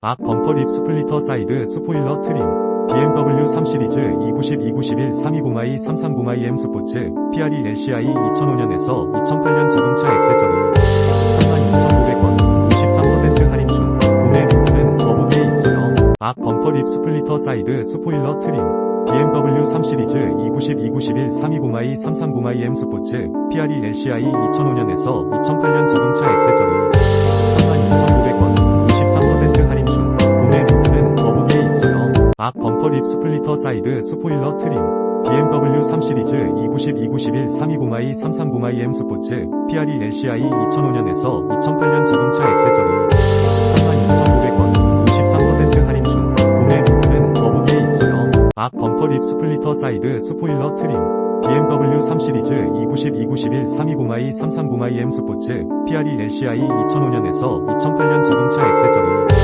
앞 범퍼 립 스플리터 사이드 스포일러 트림. BMW 3 시리즈 290 291 320i 330i M 스포츠 PRE LCI 2005년에서 2008년 자동차 액세서리. 32,500원 63% 할인 중 구매 링크는 더보기에 있어요. 앞 범퍼 립 스플리터 사이드 스포일러 트림. BMW 3 시리즈 290 291 320i 330i M 스포츠 PRE LCI 2005년에서 2008년 자동차 액세서리 앞 범퍼 립 스플리터 사이드 스포일러 트림. BMW 3 시리즈 290 291 320i 330i M 스포츠 PRE LCI 2005년에서 2008년 자동차 액세서리. 32,500원 63% 할인 중. 구매 링크는 더보기에 있어요. 앞 범퍼 립 스플리터 사이드 스포일러 트림. BMW 3 시리즈 290 291 320i 330i M 스포츠 PRE LCI 2005년에서 2008년 자동차 액세서리